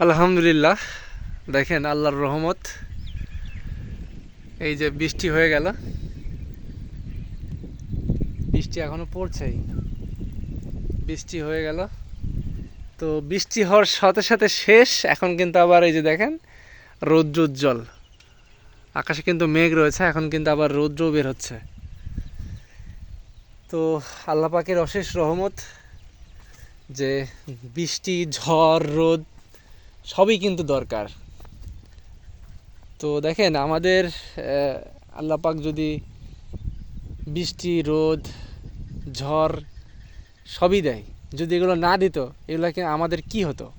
আলহামদুলিল্লাহ। দেখেন আল্লাহর রহমত। এই যে বৃষ্টি হয়ে গেল। বৃষ্টি এখনও পড়ছেই। বৃষ্টি হয়ে গেল। তো বৃষ্টি হওয়ার সাথে সাথে শেষ। এখন কিন্তু আবার এই যে দেখেন, রৌদ্র উজ্জ্বল। আকাশে কিন্তু মেঘ রয়েছে, এখন কিন্তু আবার রৌদ্র বের হচ্ছে। তো আল্লাহ পাকের অশেষ রহমত যে বৃষ্টি, ঝড়, রোদ সবই কিন্তু দরকার। তো দেখেন আমাদের আহ, আল্লাহ পাক যদি বৃষ্টি রোদ ঝড় সবই দেয় যদি এগুলো না দিত এগুলোকে আমাদের কি হতো?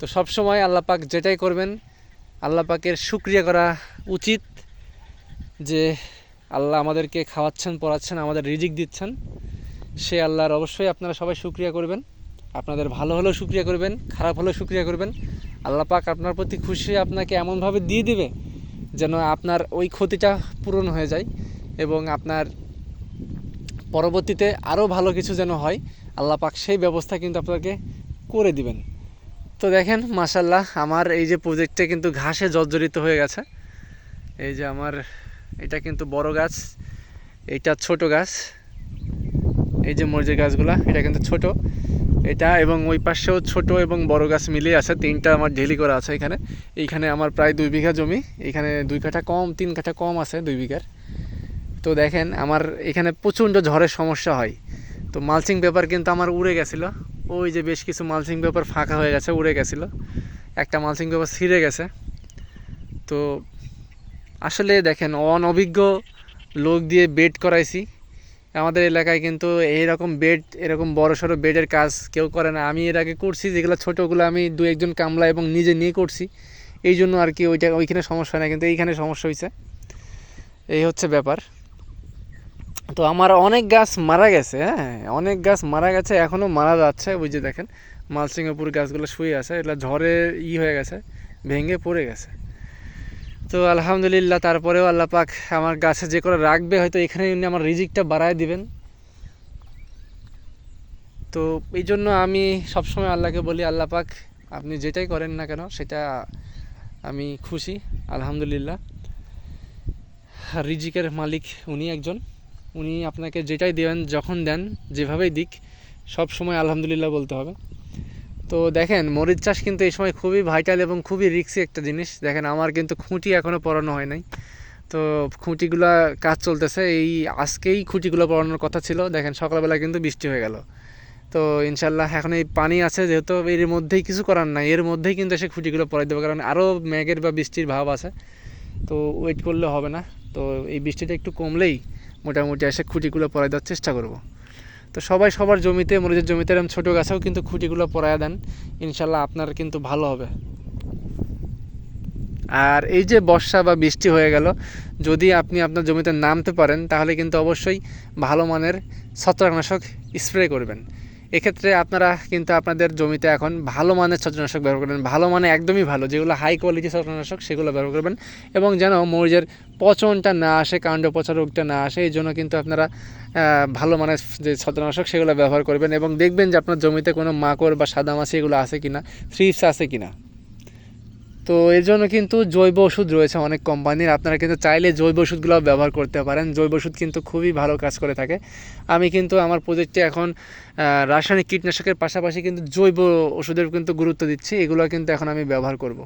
তো সব সময় আল্লাহ পাক যেটাই করবেন আল্লাহ পাকের শুক্রিয়া করা উচিত যে আল্লাহ আমাদেরকে খাওয়াচ্ছেন পড়াচ্ছেন আমাদের রিজিক দিচ্ছেন। সে আল্লাহর অবশ্যই আপনারা সবাই শুক্রিয়া করবেন। আপনাদের ভালো হলেও শুক্রিয়া করবেন খারাপ হলেও শুক্রিয়া করবেন। আল্লাহ পাক আপনার প্রতি খুশি আপনাকে এমনভাবে দিয়ে দিবে যেন আপনার ওই ক্ষতিটা পূরণ হয়ে যায় এবং আপনার পরবর্তীতে আরও ভালো কিছু যেন হয়, আল্লাহ পাক সেই ব্যবস্থা কিন্তু আপনাকে করে দিবেন। তো দেখেন মাসাল্লাহ আমার এই যে প্রজেক্টটা কিন্তু ঘাসে জর্জরিত হয়ে গেছে। এই যে আমার, এটা কিন্তু বড় গাছ এইটা ছোট গাছ। এই যে মরিচের গাছগুলা, এটা কিন্তু ছোট। এটা এবং ওই পাশেও ছোট এবং বড় গাছ মিলিয়ে আছে, তিনটা আমার ঢেলি করা আছে এখানে। এইখানে আমার প্রায় দুই বিঘা জমি, এখানে দুই কাঠা কম, তিন কাঠা কম আছে দুই বিঘার। তো দেখেন, আমার এখানে প্রচণ্ড ঝড়ের সমস্যা হয়। তো মালচিং পেপার কিন্তু আমার উড়ে গেছিল। ওই যে বেশ কিছু মালচিং পেপার ফাঁকা হয়ে গেছে, উড়ে গেছিল। একটা মালচিং পেপার ছিঁড়ে গেছে। তো আসলে দেখেন, অনভিজ্ঞ লোক দিয়ে বেড করাইছি। আমাদের এলাকায় কিন্তু এইরকম বেড এরকম বড় সড়ো বেডের কাজ কেউ করে না। আমি এর আগে করছি, যেগুলো ছোটোগুলো আমি দু একজন কামলা এবং নিজে নিয়ে করছি। এই জন্য আর কি ওইটা, ওইখানে সমস্যা না কিন্তু এইখানে সমস্যা হয়েছে এই হচ্ছে ব্যাপার। তো আমার অনেক গাছ মারা গেছে হ্যাঁ অনেক গাছ মারা গেছে এখনও মারা যাচ্ছে, ওই যে দেখেন, মালসিংহপুর গাছগুলো শুয়ে আছে, এগুলো ঝড়ে ই হয়ে গেছে, ভেঙে পড়ে গেছে। তো আলহামদুলিল্লাহ, তারপরেও আল্লাহ পাক আমার গাছে যে করে রাখবে, হয়তো এখানে উনি আমার রিজিকটা বাড়ায় দিবেন। তো এই জন্য আমি সবসময় আল্লাহকে বলি, আল্লাহ পাক আপনি যেটাই করেন না কেন, সেটা আমি খুশি, আলহামদুলিল্লাহ। রিজিকের মালিক উনি একজন। উনি আপনাকে যেটাই দেবেন যখন দেন, যেভাবেই দিক সব সময় আলহামদুলিল্লাহ বলতে হবে। তো দেখেন, মরিচ চাষ কিন্তু এই সময় খুবই ভাইটাল এবং খুবই রিক্সি একটা জিনিস। দেখেন, আমার কিন্তু খুঁটি এখনও পড়ানো হয় নাই। তো খুঁটিগুলা কাজ চলতেছে। এই আজকেই খুঁটিগুলো পড়ানোর কথা ছিল। দেখেন, সকালবেলা কিন্তু বৃষ্টি হয়ে গেল। তো ইনশাল্লাহ এখন এই পানি আছে, যেহেতু এর মধ্যেই কিছু করার নাই, এর মধ্যেই কিন্তু এসে খুঁটিগুলো পড়াই দেবে। কারণ আরও মেঘের বা বৃষ্টির ভাব আছে। তো ওয়েট করলে হবে না। তো এই বৃষ্টিটা একটু কমলেই মোটামুটি এসে খুঁটিগুলো পরাই দেওয়ার চেষ্টা করব। তো সবাই সবার জমিতে, মরিচের জমিতে এরকম ছোটো গাছেও কিন্তু খুঁটিগুলো পরায় দেন। ইনশাল্লাহ আপনার কিন্তু ভালো হবে। আর এই যে বর্ষা বা বৃষ্টি হয়ে গেল, যদি আপনি আপনার জমিতে নামতে পারেন, তাহলে কিন্তু অবশ্যই ভালো মানের ছত্রাকনাশক স্প্রে করবেন। এক্ষেত্রে আপনারা কিন্তু আপনাদের জমিতে এখন ভালো মানের ছত্রনাশক ব্যবহার করবেন। ভালো মানে একদমই ভালো। যেগুলো হাই কোয়ালিটি ছত্রনাশক, সেগুলো ব্যবহার করবেন। এবং যেন মরিচের পচনটা না আসে, কাণ্ড পচা রোগটা না আসে, এই জন্য কিন্তু আপনারা ভালো মানের যে ছত্রনাশক, সেগুলো ব্যবহার করবেন। এবং দেখবেন যে আপনার জমিতে কোনো মাকড় বা সাদা মাছি এগুলো আছে কি না থ্রিপস আছে কিনা। তো এর জন্য কিন্তু জৈব ওষুধ রয়েছে অনেক কোম্পানির। আপনারা কিন্তু চাইলে জৈব ওষুধগুলো ব্যবহার করতে পারেন। জৈব ওষুধ কিন্তু খুবই ভালো কাজ করে থাকে। আমি কিন্তু আমার প্রজেক্টে এখন রাসায়নিক কীটনাশকের পাশাপাশি কিন্তু জৈব ওষুধের কিন্তু গুরুত্ব দিচ্ছি। এগুলো কিন্তু এখন আমি ব্যবহার করব।